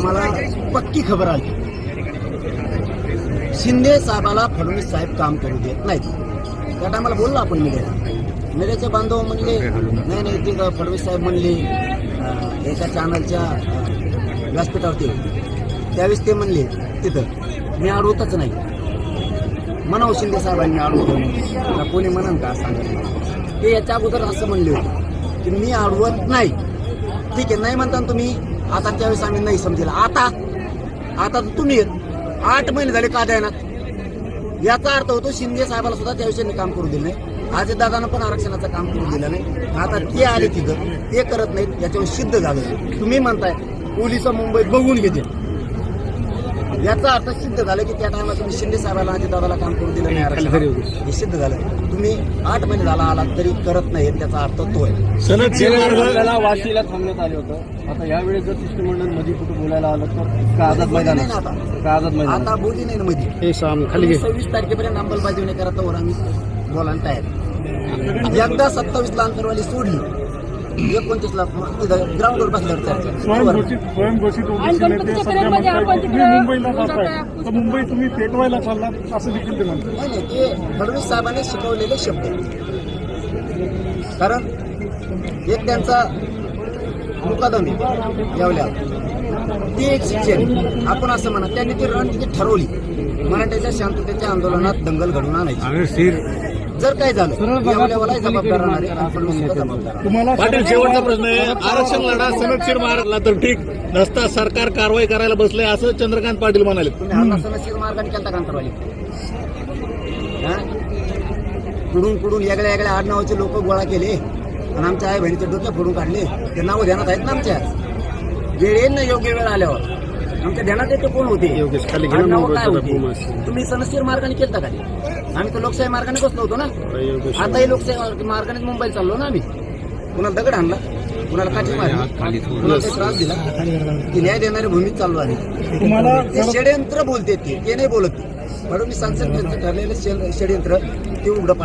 आम्हाला पक्की खबर आली. शिंदे साहेबाला फडणवीस साहेब काम करू देत नाहीत. त्या टायमाला बोललो आपण मीडियाला. मीडियाचे बांधव म्हणले नाही नाही ते फडणवीस साहेब म्हणले एका चॅनलच्या व्यासपीठावरती त्यावेळेस ते म्हणले तिथं मी अडवतच नाही. म्हणावं शिंदे साहेबांनी अडवतो कोणी म्हणन का सांगितलं ते याच्या अगोदर असं म्हणले होते की मी अडवत नाही. ठीक आहे नाही म्हणता ना तुम्ही आता त्यावेळेस आम्ही नाही समजेल. आता आता तुम्ही आठ महिने झाले का द्यायनात याचा अर्थ होतो शिंदे साहेबाला सुद्धा त्या विषयाने काम करू दिलं नाही. अजित दादानं पण आरक्षणाचं काम करू दिलं नाही. आता ते आले तिथं ते करत नाहीत याच्यावर सिद्ध झालं. तुम्ही म्हणताय पोलीस मुंबईत बघून घेते याचा अर्थ सिद्ध झालं की त्या टायमाला तुम्ही शिंदे साहेबाला दादाला काम करू दिलं नाही आरक्षण. हे सिद्ध झालं. तुम्ही आठ महिने झाला आलात तरी करत नाही त्याचा अर्थ तो आहे. सनद वाशीला थांबण्यात आले होतं. आता यावेळेस जर शिष्टमंडळमध्ये कुठे बोलायला आलं तर का आझाद मैदान नाही ना आता का आझाद मैदान आता बोली नाही ना मध्ये हे सव्वीस तारखेपर्यंत अंमलबजावणी करता वर आम्ही बोलायला तयार एकदा सत्तावीस ला अंतरवाली सोडली एकोणतीस ला ग्राउंडवर बसल्यावर चर्चा. स्वयंघोषित स्वयंघोषित ओबीसी नेते सध्या म्हणताय की तुम्ही मुंबईला जाताय. तर मुंबई तुम्ही पेटवायला चाललात असं देखील ते म्हणतात. नाही नाही ते फडणवीस साहेबांनी शिकवलेले शब्द. कारण एक त्यांचा मुकादम येवल्या. ती एक शिक्षण आपण असं म्हणा त्यांनी ती रणनीती ठरवली. मराठ्याच्या शांततेच्या आंदोलनात दंगल घडवून आणायची. जर काय झालं जबाबदार राहणार. तुम्हाला पाटील शेवटचा प्रश्न आहे आरक्षण लढा सनद शिरमार्गला तर ठीक. नसता सरकार कारवाई करायला बसले असं चंद्रकांत पाटील म्हणाले. सनदशीर मार्गाने केलता कांतरवाली कुडून कुडून वेगळ्या वेगळ्या आडनावाचे लोक गोळा केले आणि आमच्या आई बहिणीचे डोके फोडून काढले. ते नाव ध्यानात आहेत ना आमच्या? वेळ येईल ना योग्य वेळ आल्यावर. आमच्या ध्यानात येते कोण होते? काय तुम्ही सनदशीर मार्गाने केलता का ते? आम्ही तर लोकशाही मार्गाने बसलो होतो ना. आताही लोकशाही मार्गाने मुंबईला चाललो ना आम्ही. कुणाला दगड आणला. कुणाला काठी मारली. कुणाला त्रास दिला. की न्याय देणारी भूमीत चाललो आम्ही तुम्हाला ते षडयंत्र बोलते ते. ते नाही बोलत. ते फडणवीसांचं त्यांचं ठरलेलं षड- षडयंत्र ते उघडं पडा